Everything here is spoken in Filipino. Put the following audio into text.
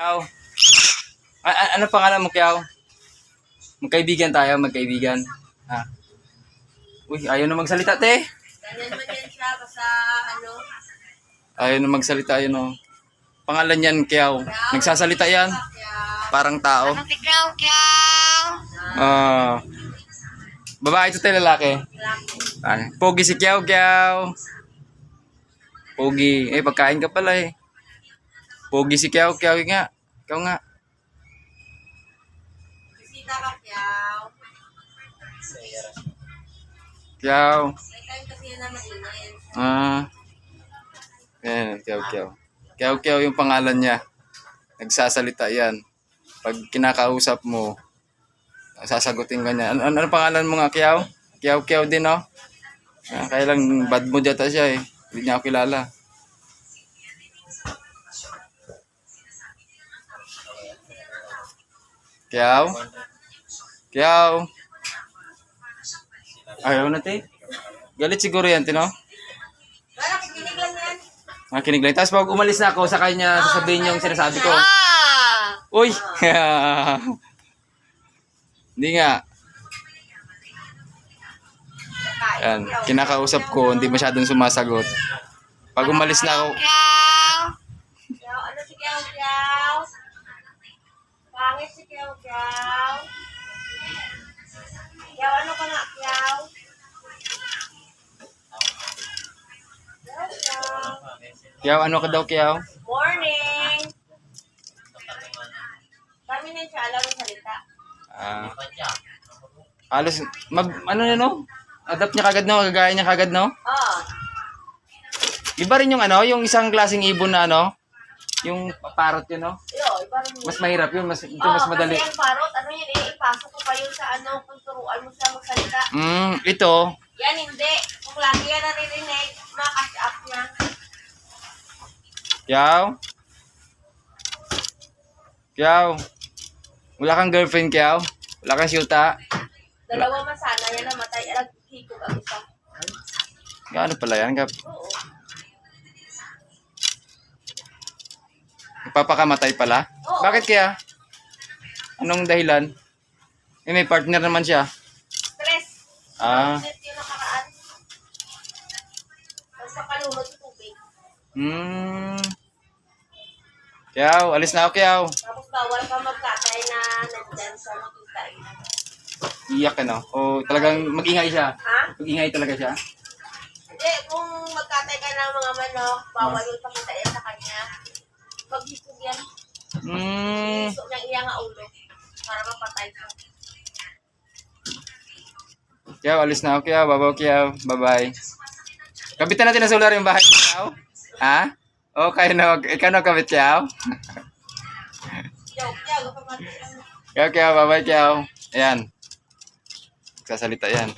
Kiyaw. Ano pangalan mo, Kiyaw? Magkaibigan tayo, magkaibigan. Ha? Uy, ayaw na magsalita, te. Ganyan man yan siya basta ano. Ayaw na magsalita, yun, oh. Pangalan yan, Kiyaw. Nagsasalita yan. Parang tao. Kyaw, kyaw. Ah. babae ito tayo lalaki. Laki. Ah, pogi si Kiyaw, Kiyaw. Pogi. Eh, pagkain ka pala eh. Pogi si Kiyaw, Kiyaw nga. Ikaw nga. Bisita ka, kyaw. Kiyaw. May time kasi yan na mainit. Ah. Yan, Kiyaw, Kiyaw. Kiyaw, Kiyaw yung pangalan niya. Nagsasalita yan. Pag kinakausap mo, sasagutin ka niya. Ano, ano, ano pangalan mo nga, Kiyaw? Kiyaw, Kiyaw din, no? Ah, kaya lang bad mood yata siya eh. Hindi niya ako kilala. Kiyaw? Kiyaw? Ayaw na, te. Galit siguro yan, tino? Wala, kikinig lang yan. Makinig lang. Tapos pag umalis na ako sa kanya, sasabihin yung sinasabi ko. Ah! Uy! Hindi nga. Yan. Kinakausap ko, hindi masyadong sumasagot. Pag umalis na ako, ano si kyaw, kyaw? Pangit si kyaw, kyaw. Kyaw, ano ka nga, kyaw. Kiyaw, ano ka daw, Kiyaw? Morning! Kami na siya alam ng salita. Ah. halos, mag, ano na, no? Adapt niya kagad, no? Gagaya niya kagad, no? Oh, Iba rin yung ano, yung isang klaseng ibon na ano, yung parrot yun, no? Mas mahirap yun, mas, ito Oh, mas madali. Kasi ang parot, ano yun eh, ipasok ko pa yun sa ano, kung turuan mo siya magsalita. Mm, ito, Yan hindi. Kung lagi yan naririnig, makash up niya. Kiyaw? Kiyaw? Wala kang girlfriend, Kiyaw? Wala kang syuta? Dalawa man sana yan namatay. Alag, hikog ang isa. Gaano pala yan, Gap? Oo. Ipapakamatay pala? Oo. Bakit kaya? Anong dahilan? Eh, may partner naman siya. Stress. Ah. Minute yung nakaraan. Yung tubig. Hmm. Kiyaw, alis na ako, Kiyaw. Tapos bawal ka magkatay na nandyan sa makita. Iyak ka, no? O talagang mag-ingay siya? Ha? Mag-ingay talaga siya? Hindi, kung magkatay ka ng mga manok, bawal yung pakita sa kanya. Maghikog yan. Hmm. Gusto niyang iya nga ulo. Para mapatay ka. Kiyaw, alis na ako, Kiyaw. Babaw, Kiyaw. Bye-bye. Kabitan natin na solar yung bahay, Kiyaw. Ha? O, kayo na. Ikaw na kabit, Kiyaw. Kiyaw, Kiyaw. Bye-bye, Kiyaw. Ayan. Sasalita yan.